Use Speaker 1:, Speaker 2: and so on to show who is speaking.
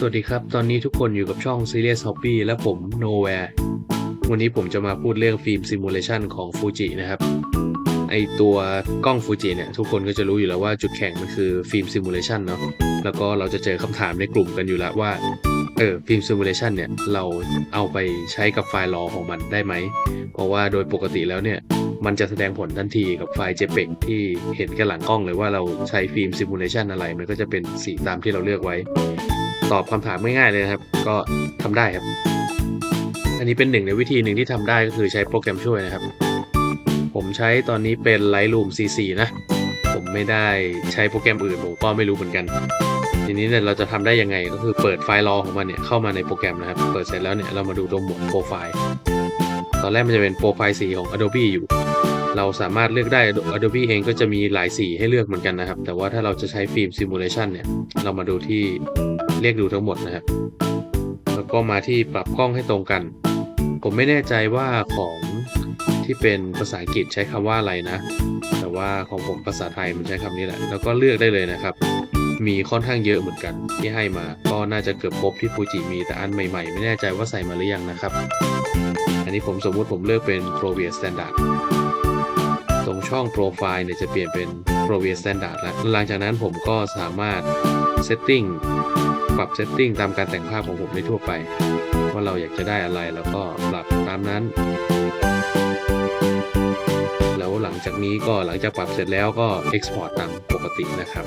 Speaker 1: สวัสดีครับ ตอนนี้ทุกคนอยู่กับช่อง Serious Hobby และผม Nowhere วันนี้ผมจะมาพูดเรื่องฟิล์มซิมูเลชันของ Fuji นะครับ ไอตัวกล้อง Fuji เนี่ยทุกคนก็จะรู้อยู่แล้วว่าจุดแข็งมันคือฟิล์มซิมูเลชันเนาะ แล้วก็เราจะเจอคำถามในกลุ่มกันอยู่แล้วว่า เออฟิล์มซิมูเลชันเนี่ยเราเอาไปใช้กับไฟล์รอของมันได้ไหม เพราะว่าโดยปกติแล้วเนี่ยมันจะแสดงผลทันทีกับไฟล์ JPEG ที่เห็นกันหลังกล้องเลยว่าเราใช้ฟิล์มซิมูเลชันอะไร มันก็จะเป็นสีตามที่เราเลือกไว้ ตอบคำถามง่ายๆเลยครับ ก็ทำได้ครับ อันนี้เป็นหนึ่งในวิธีหนึ่งที่ทำได้ก็คือใช้โปรแกรมช่วยนะครับ ผมใช้ตอนนี้เป็น Lightroom CC นะ ผมไม่ได้ใช้โปรแกรมอื่นผมก็ไม่รู้เหมือนกัน ทีนี้เนี่ยเราจะทำได้ยังไงก็คือเปิดไฟล์รอของมันเนี่ยเข้ามาในโปรแกรมนะครับ เปิดเสร็จแล้วเนี่ยเรามาดูตรงหมวดโปรไฟล์ ตอนแรกมันจะเป็นโปรไฟล์สีของ Adobe อยู่ เราสามารถเลือกได้ Adobe เองก็จะมีหลายสีให้เลือกเหมือนกันนะครับ แต่ว่าถ้าเราจะใช้ฟิล์มซิมูเลชันเนี่ย เรามาดูที่เรียกดูทั้งหมดนะครับ แล้วก็มาที่ปรับกล้องให้ตรงกัน ผมไม่แน่ใจว่าของที่เป็นภาษาอังกฤษใช้คำว่าอะไรนะ แต่ว่าของผมภาษาไทยมันใช้คำนี้แหละ แล้วก็เลือกได้เลยนะครับ มีค่อนข้างเยอะเหมือนกันที่ให้มา ก็น่าจะเกือบครบที่ฟูจิมีแต่อันใหม่ๆ ไม่แน่ใจว่าใส่มาหรือยังนะครับ อันนี้ผมสมมุติผมเลือกเป็น Pro v i a Standard ตรงช่องโปรไฟล์เนี่ยจะเปลี่ยนเป็น Pro v i a Standard แล้วหลังจากนั้นผมก็สามารถ Setting ปรับ Setting ตามการแต่งภาพของผมได้ทั่วไป ว่าเราอยากจะได้อะไรแล้วก็ปรับตามนั้น แล้วหลังจากนี้ก็หลังจากปรับเสร็จแล้วก็ Export ตามปกตินะครับ